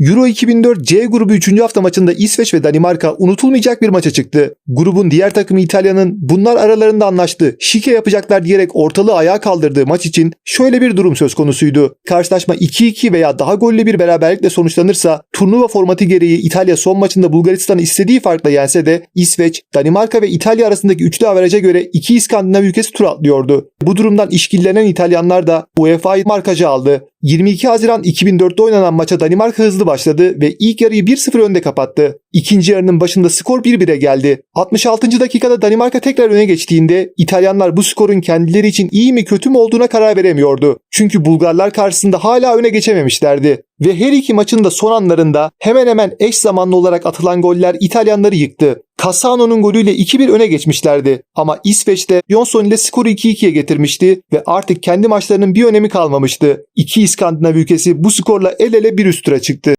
Euro 2004 C grubu 3. hafta maçında İsveç ve Danimarka unutulmayacak bir maça çıktı. Grubun diğer takımı İtalya'nın bunlar aralarında anlaştı, şike yapacaklar diyerek ortalığı ayağa kaldırdığı maç için şöyle bir durum söz konusuydu. Karşılaşma 2-2 veya daha gollü bir beraberlikle sonuçlanırsa turnuva formatı gereği İtalya son maçında Bulgaristan'ı istediği farkla yense de İsveç, Danimarka ve İtalya arasındaki üçlü averaja göre iki İskandinav ülkesi tur atlıyordu. Bu durumdan işkillenen İtalyanlar da UEFA'yı markacı aldı. 22 Haziran 2004'te oynanan maça Danimarka hızlı başladı ve ilk yarıyı 1-0 önde kapattı. İkinci yarının başında skor 1-1'e geldi. 66. dakikada Danimarka tekrar öne geçtiğinde İtalyanlar bu skorun kendileri için iyi mi kötü mü olduğuna karar veremiyordu. Çünkü Bulgarlar karşısında hala öne geçememişlerdi. Ve her iki maçın da son anlarında hemen hemen eş zamanlı olarak atılan goller İtalyanları yıktı. Cassano'nun golüyle 2-1 öne geçmişlerdi. Ama İsveç'te Johnson ile skoru 2-2'ye getirmişti ve artık kendi maçlarının bir önemi kalmamıştı. İki İskandinav ülkesi bu skorla el ele bir üst tura çıktı.